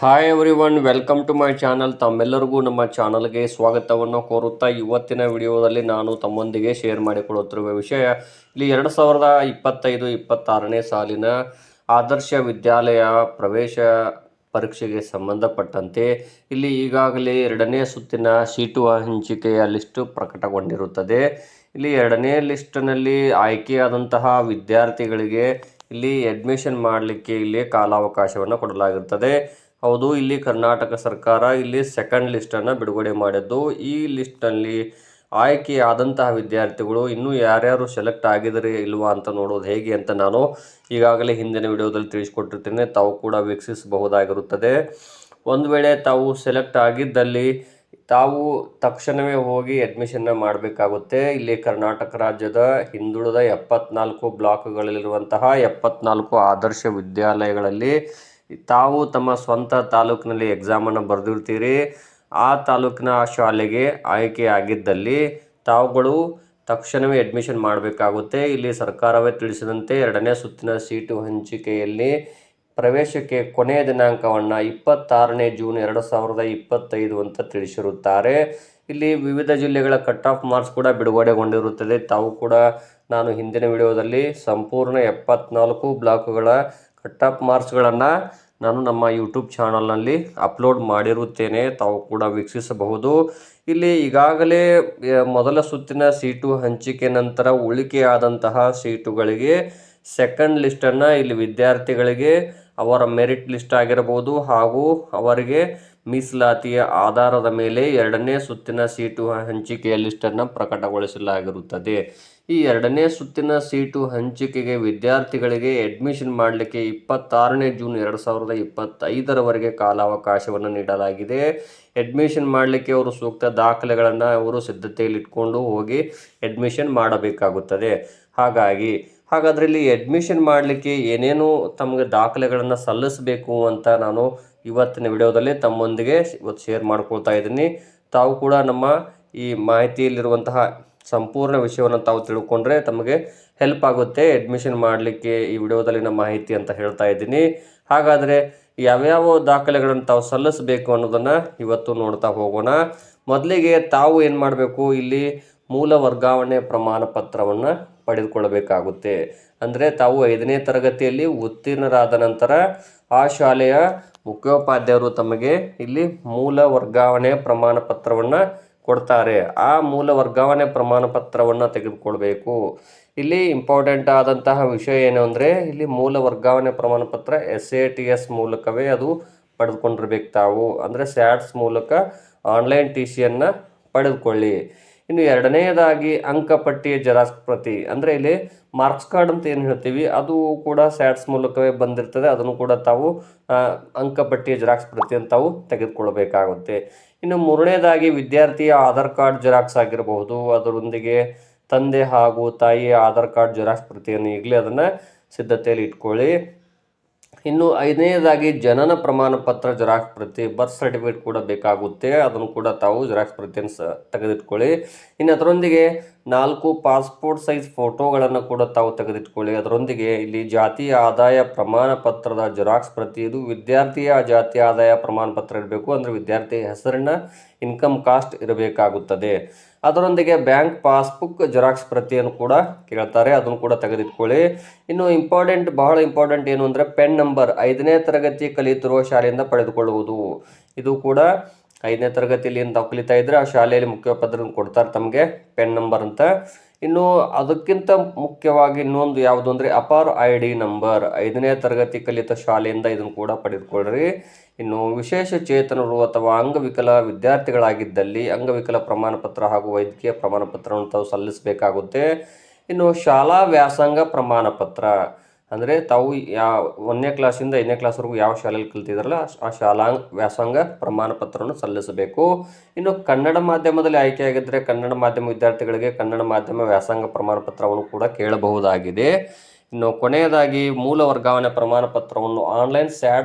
Hi everyone welcome to my channel ತಮ್ಮೆಲ್ಲರಿಗೂ ನಮ್ಮ ಚಾನಲ್ಗೆ ಸ್ವಾಗತವನ್ನು ಕೋರುತ್ತಾ ಇವತ್ತಿನ ವಿಡಿಯೋದಲ್ಲಿ ನಾನು ತಮ್ಮೊಂದಿಗೆ ಶೇರ್ ಮಾಡಿಕೊಳ್ಳುತ್ತಿರುವ ವಿಷಯ, ಇಲ್ಲಿ ಎರಡು ಸಾವಿರದ ಇಪ್ಪತ್ತೈದು, ಇಪ್ಪತ್ತಾರನೇ ಸಾಲಿನ ಆದರ್ಶ ವಿದ್ಯಾಲಯ ಪ್ರವೇಶ ಪರೀಕ್ಷೆಗೆ ಸಂಬಂಧಪಟ್ಟಂತೆ ಇಲ್ಲಿ ಈಗಾಗಲೇ ಎರಡನೇ ಸುತ್ತಿನ ಸೀಟು ಹಂಚಿಕೆಯ ಲಿಸ್ಟು ಪ್ರಕಟಗೊಂಡಿರುತ್ತದೆ. ಇಲ್ಲಿ ಎರಡನೇ ಲಿಸ್ಟ್ನಲ್ಲಿ ಆಯ್ಕೆಯಾದಂತಹ ವಿದ್ಯಾರ್ಥಿಗಳಿಗೆ ಇಲ್ಲಿ ಅಡ್ಮಿಷನ್ ಮಾಡಲಿಕ್ಕೆ ಇಲ್ಲಿ ಕಾಲಾವಕಾಶವನ್ನು ಕೊಡಲಾಗಿರುತ್ತದೆ. ಹೌದು, ಇಲ್ಲಿ ಕರ್ನಾಟಕ ಸರ್ಕಾರ ಇಲ್ಲಿ ಸೆಕೆಂಡ್ ಲಿಸ್ಟನ್ನು ಬಿಡುಗಡೆ ಮಾಡಿದ್ದು. ಈ ಲಿಸ್ಟ್ನಲ್ಲಿ ಆಯ್ಕೆಯಾದಂತಹ ವಿದ್ಯಾರ್ಥಿಗಳು ಇನ್ನೂ ಯಾರ್ಯಾರು ಸೆಲೆಕ್ಟ್ ಆಗಿದರೆ ಇಲ್ವಾ ಅಂತ ನೋಡೋದು ಹೇಗೆ ಅಂತ ನಾನು ಈಗಾಗಲೇ ಹಿಂದಿನ ವಿಡಿಯೋದಲ್ಲಿ ತಿಳಿಸ್ಕೊಟ್ಟಿರ್ತೇನೆ. ತಾವು ಕೂಡ ವೀಕ್ಷಿಸಬಹುದಾಗಿರುತ್ತದೆ. ಒಂದು ವೇಳೆ ತಾವು ಸೆಲೆಕ್ಟ್ ಆಗಿದ್ದಲ್ಲಿ ತಾವು ತಕ್ಷಣವೇ ಹೋಗಿ ಅಡ್ಮಿಷನ್ನ ಮಾಡಬೇಕಾಗುತ್ತೆ. ಇಲ್ಲಿ ಕರ್ನಾಟಕ ರಾಜ್ಯದ ಹಿಂದುಳಿದ ಎಪ್ಪತ್ನಾಲ್ಕು ಬ್ಲಾಕ್ಗಳಲ್ಲಿರುವಂತಹ ಎಪ್ಪತ್ನಾಲ್ಕು ಆದರ್ಶ ವಿದ್ಯಾಲಯಗಳಲ್ಲಿ ತಾವು ತಮ್ಮ ಸ್ವಂತ ತಾಲೂಕಿನಲ್ಲಿ ಎಕ್ಸಾಮನ್ನು ಬರೆದಿರ್ತೀರಿ. ಆ ತಾಲೂಕಿನ ಶಾಲೆಗೆ ಆಯ್ಕೆ ಆಗಿದ್ದಲ್ಲಿ ತಾವುಗಳು ತಕ್ಷಣವೇ ಅಡ್ಮಿಷನ್ ಮಾಡಬೇಕಾಗುತ್ತೆ. ಇಲ್ಲಿ ಸರ್ಕಾರವೇ ತಿಳಿಸಿದಂತೆ ಎರಡನೇ ಸುತ್ತಿನ ಸೀಟು ಹಂಚಿಕೆಯಲ್ಲಿ ಪ್ರವೇಶಕ್ಕೆ ಕೊನೆಯ ದಿನಾಂಕವನ್ನು ಇಪ್ಪತ್ತಾರನೇ ಜೂನ್ ಎರಡು ಸಾವಿರದ ಇಪ್ಪತ್ತೈದು ಅಂತ ತಿಳಿಸಿರುತ್ತಾರೆ. ಇಲ್ಲಿ ವಿವಿಧ ಜಿಲ್ಲೆಗಳ ಕಟ್ ಆಫ್ ಮಾರ್ಕ್ಸ್ ಕೂಡ ಬಿಡುಗಡೆಗೊಂಡಿರುತ್ತದೆ. ತಾವು ಕೂಡ ನಾನು ಹಿಂದಿನ ವಿಡಿಯೋದಲ್ಲಿ ಸಂಪೂರ್ಣ ಎಪ್ಪತ್ನಾಲ್ಕು ಬ್ಲಾಕ್ಗಳ ಕಟ್ ಆಫ್ ಮಾರ್ಕ್ಸ್ಗಳನ್ನು ನಾನು ನಮ್ಮ ಯೂಟ್ಯೂಬ್ ಚಾನಲ್ನಲ್ಲಿ ಅಪ್ಲೋಡ್ ಮಾಡಿರುತ್ತೇನೆ. ತಾವು ಕೂಡ ವೀಕ್ಷಿಸಬಹುದು. ಇಲ್ಲಿ ಈಗಾಗಲೇ ಮೊದಲ ಸುತ್ತಿನ ಸೀಟು ಹಂಚಿಕೆ ನಂತರ ಉಳಿಕೆಯಾದಂತಹ ಸೀಟುಗಳಿಗೆ ಸೆಕೆಂಡ್ ಲಿಸ್ಟನ್ನು ಇಲ್ಲಿ ವಿದ್ಯಾರ್ಥಿಗಳಿಗೆ ಅವರ ಮೆರಿಟ್ ಲಿಸ್ಟ್ ಆಗಿರಬಹುದು ಹಾಗೂ ಅವರಿಗೆ ಮೀಸಲಾತಿಯ ಆಧಾರದ ಮೇಲೆ ಎರಡನೇ ಸುತ್ತಿನ ಸೀಟು ಹಂಚಿಕೆಯ ಲಿಸ್ಟನ್ನು ಪ್ರಕಟಗೊಳಿಸಲಾಗಿರುತ್ತದೆ. ಈ ಎರಡನೇ ಸುತ್ತಿನ ಸೀಟು ಹಂಚಿಕೆಗೆ ವಿದ್ಯಾರ್ಥಿಗಳಿಗೆ ಅಡ್ಮಿಷನ್ ಮಾಡಲಿಕ್ಕೆ ಇಪ್ಪತ್ತಾರನೇ ಜೂನ್ ಎರಡು ಸಾವಿರದ ಇಪ್ಪತ್ತೈದರವರೆಗೆ ಕಾಲಾವಕಾಶವನ್ನು ನೀಡಲಾಗಿದೆ. ಅಡ್ಮಿಷನ್ ಮಾಡಲಿಕ್ಕೆ ಅವರು ಸೂಕ್ತ ದಾಖಲೆಗಳನ್ನು ಅವರು ಸಿದ್ಧತೆಯಲ್ಲಿಟ್ಕೊಂಡು ಹೋಗಿ ಅಡ್ಮಿಷನ್ ಮಾಡಬೇಕಾಗುತ್ತದೆ. ಹಾಗಾಗಿ ಹಾಗಾದರೆ ಇಲ್ಲಿ ಅಡ್ಮಿಷನ್ ಮಾಡಲಿಕ್ಕೆ ಏನೇನು ತಮಗೆ ದಾಖಲೆಗಳನ್ನು ಸಲ್ಲಿಸಬೇಕು ಅಂತ ನಾನು ಇವತ್ತಿನ ವಿಡಿಯೋದಲ್ಲಿ ತಮ್ಮೊಂದಿಗೆ ಇವತ್ತು ಶೇರ್ ಮಾಡ್ಕೊಳ್ತಾ ಇದ್ದೀನಿ. ತಾವು ಕೂಡ ನಮ್ಮ ಈ ಮಾಹಿತಿಯಲ್ಲಿರುವಂತಹ ಸಂಪೂರ್ಣ ವಿಷಯವನ್ನು ತಾವು ತಿಳ್ಕೊಂಡ್ರೆ ತಮಗೆ ಹೆಲ್ಪ್ ಆಗುತ್ತೆ ಅಡ್ಮಿಷನ್ ಮಾಡಲಿಕ್ಕೆ ಈ ವಿಡಿಯೋದಲ್ಲಿನ ಮಾಹಿತಿ ಅಂತ ಹೇಳ್ತಾ ಇದ್ದೀನಿ. ಹಾಗಾದರೆ ಯಾವ್ಯಾವ ದಾಖಲೆಗಳನ್ನು ತಾವು ಸಲ್ಲಿಸಬೇಕು ಅನ್ನೋದನ್ನು ಇವತ್ತು ನೋಡ್ತಾ ಹೋಗೋಣ. ಮೊದಲಿಗೆ ತಾವು ಏನು ಮಾಡಬೇಕು? ಇಲ್ಲಿ ಮೂಲ ವರ್ಗಾವಣೆ ಪ್ರಮಾಣ ಪತ್ರವನ್ನು ಪಡೆದುಕೊಳ್ಳಬೇಕಾಗುತ್ತೆ. ಅಂದರೆ ತಾವು ಐದನೇ ತರಗತಿಯಲ್ಲಿ ಉತ್ತೀರ್ಣರಾದ ನಂತರ ಆ ಶಾಲೆಯ ಮುಖ್ಯೋಪಾಧ್ಯಾಯರು ತಮಗೆ ಇಲ್ಲಿ ಮೂಲ ವರ್ಗಾವಣೆ ಪ್ರಮಾಣ ಪತ್ರವನ್ನು ಕೊಡ್ತಾರೆ. ಆ ಮೂಲ ವರ್ಗಾವಣೆ ಪ್ರಮಾಣ ಪತ್ರವನ್ನು ತೆಗೆದುಕೊಳ್ಬೇಕು. ಇಲ್ಲಿ ಇಂಪಾರ್ಟೆಂಟ್ ಆದಂತಹ ವಿಷಯ ಏನು ಅಂದರೆ ಇಲ್ಲಿ ಮೂಲ ವರ್ಗಾವಣೆ ಪ್ರಮಾಣ ಪತ್ರ ಎಸ್ ಎ ಟಿ ಎಸ್ ಮೂಲಕವೇ ಅದು ಪಡೆದುಕೊಂಡಿರ್ಬೇಕು ತಾವು. ಅಂದರೆ ಸ್ಯಾಟ್ಸ್ ಮೂಲಕ ಆನ್ಲೈನ್ ಟಿ ಸಿಯನ್ನು ಪಡೆದುಕೊಳ್ಳಿ. ಇನ್ನು ಎರಡನೆಯದಾಗಿ ಅಂಕಪಟ್ಟಿಯ ಜೆರಾಕ್ಸ್ ಪ್ರತಿ. ಅಂದರೆ ಇಲ್ಲಿ ಮಾರ್ಕ್ಸ್ ಕಾರ್ಡ್ ಅಂತ ಏನು ಹೇಳ್ತೀವಿ, ಅದು ಕೂಡ ಸ್ಯಾಟ್ಸ್ ಮೂಲಕವೇ ಬಂದಿರ್ತದೆ. ಅದನ್ನು ಕೂಡ ತಾವು ಅಂಕಪಟ್ಟಿಯ ಜೆರಾಕ್ಸ್ ಪ್ರತಿ ಅಂತ ತಾವು ತೆಗೆದುಕೊಳ್ಳಬೇಕಾಗುತ್ತೆ. ಇನ್ನು ಮೂರನೇದಾಗಿ ವಿದ್ಯಾರ್ಥಿಯ ಆಧಾರ್ ಕಾರ್ಡ್ ಜೆರಾಕ್ಸ್ ಆಗಿರಬಹುದು. ಅದರೊಂದಿಗೆ ತಂದೆ ಹಾಗೂ ತಾಯಿಯ ಆಧಾರ್ ಕಾರ್ಡ್ ಜೆರಾಕ್ಸ್ ಪ್ರತಿಯನ್ನು ಈಗಲೇ ಅದನ್ನು ಸಿದ್ಧತೆಯಲ್ಲಿ ಇಟ್ಕೊಳ್ಳಿ. ಇನ್ನು ಐದನೇದಾಗಿ ಜನನ ಪ್ರಮಾಣ ಪತ್ರ ಜೆರಾಕ್ಸ್ ಪ್ರತಿ ಬರ್ತ್ ಸರ್ಟಿಫಿಕೇಟ್ ಕೂಡ ಬೇಕಾಗುತ್ತೆ. ಅದನ್ನು ಕೂಡ ತಾವು ಜೆರಾಕ್ಸ್ ಪ್ರತಿಯನ್ನು ಸ, ತೆಗೆದಿಟ್ಕೊಳ್ಳಿ. ಇನ್ನು ಅದರೊಂದಿಗೆ ನಾಲ್ಕು ಪಾಸ್ಪೋರ್ಟ್ ಸೈಜ್ ಫೋಟೋಗಳನ್ನು ಕೂಡ ತಾವು ತೆಗೆದಿಟ್ಕೊಳ್ಳಿ. ಅದರೊಂದಿಗೆ ಇಲ್ಲಿ ಜಾತಿಯ ಆದಾಯ ಪ್ರಮಾಣ ಪತ್ರದ ಜೆರಾಕ್ಸ್ ಪ್ರತಿ, ಇದು ವಿದ್ಯಾರ್ಥಿಯ ಜಾತಿಯ ಆದಾಯ ಪ್ರಮಾಣ ಪತ್ರ ಇರಬೇಕು. ಅಂದರೆ ವಿದ್ಯಾರ್ಥಿಯ ಹೆಸರಿನ ಇನ್ಕಮ್ ಕಾಸ್ಟ್ ಇರಬೇಕಾಗುತ್ತದೆ. ಅದರೊಂದಿಗೆ ಬ್ಯಾಂಕ್ ಪಾಸ್ಬುಕ್ ಜೆರಾಕ್ಸ್ ಪ್ರತಿಯನ್ನು ಕೂಡ ಕೇಳ್ತಾರೆ. ಅದನ್ನು ಕೂಡ ತೆಗೆದಿಟ್ಕೊಳ್ಳಿ. ಇನ್ನು ಇಂಪಾರ್ಟೆಂಟ್, ಬಹಳ ಇಂಪಾರ್ಟೆಂಟ್ ಏನು ಅಂದರೆ ಪೆನ್ ನಂಬರ್ ಐದನೇ ತರಗತಿ ಕಲಿಯುತ್ತಿರುವ ಶಾಲೆಯಿಂದ ಪಡೆದುಕೊಳ್ಳುವುದು. ಇದು ಕೂಡ ಐದನೇ ತರಗತಿಯಲ್ಲಿ ಏನು ತಾವು ಕಲಿತಾ ಇದ್ರೆ ಆ ಶಾಲೆಯಲ್ಲಿ ಮುಖ್ಯೋಪಾಧ್ಯಾಯರು ಕೊಡ್ತಾರೆ ತಮಗೆ, ಪೆನ್ ನಂಬರ್ ಅಂತ. ಇನ್ನು ಅದಕ್ಕಿಂತ ಮುಖ್ಯವಾಗಿ ಇನ್ನೊಂದು ಯಾವುದು ಅಂದರೆ ಅಪಾರ್ ಐ ಡಿ ನಂಬರ್ ಐದನೇ ತರಗತಿ ಕಲಿತ ಶಾಲೆಯಿಂದ ಇದನ್ನು ಕೂಡ ಪಡೆದುಕೊಳ್ಳ್ರಿ. ಇನ್ನು ವಿಶೇಷ ಚೇತನರು ಅಥವಾ ಅಂಗವಿಕಲ ವಿದ್ಯಾರ್ಥಿಗಳಾಗಿದ್ದಲ್ಲಿ ಅಂಗವಿಕಲ ಪ್ರಮಾಣ ಪತ್ರ ಹಾಗೂ ವೈದ್ಯಕೀಯ ಪ್ರಮಾಣ ಪತ್ರವನ್ನು ತಾವು ಸಲ್ಲಿಸಬೇಕಾಗುತ್ತೆ. ಇನ್ನು ಶಾಲಾ ವ್ಯಾಸಂಗ ಪ್ರಮಾಣ ಪತ್ರ ಅಂದರೆ ತಾವು ಯಾವ ಒಂದನೇ ಕ್ಲಾಸಿಂದ ಐದನೇ ಕ್ಲಾಸ್ವರೆಗೂ ಯಾವ ಶಾಲೆಯಲ್ಲಿ ಕಲ್ತಿದ್ರಲ್ಲ, ಆ ಶಾಲಾ ವ್ಯಾಸಂಗ ಪ್ರಮಾಣ ಪತ್ರವನ್ನು ಸಲ್ಲಿಸಬೇಕು. ಇನ್ನು ಕನ್ನಡ ಮಾಧ್ಯಮದಲ್ಲಿ ಆಯ್ಕೆಯಾಗಿದ್ದರೆ ಕನ್ನಡ ಮಾಧ್ಯಮ ವಿದ್ಯಾರ್ಥಿಗಳಿಗೆ ಕನ್ನಡ ಮಾಧ್ಯಮ ವ್ಯಾಸಂಗ ಪ್ರಮಾಣ ಪತ್ರವನ್ನು ಕೂಡ ಕೇಳಬಹುದಾಗಿದೆ. ಇನ್ನು ಕೊನೆಯದಾಗಿ ಮೂಲ ವರ್ಗಾವಣೆ ಪ್ರಮಾಣ ಪತ್ರವನ್ನು ಆನ್ಲೈನ್ ಸ್ಯಾಟ್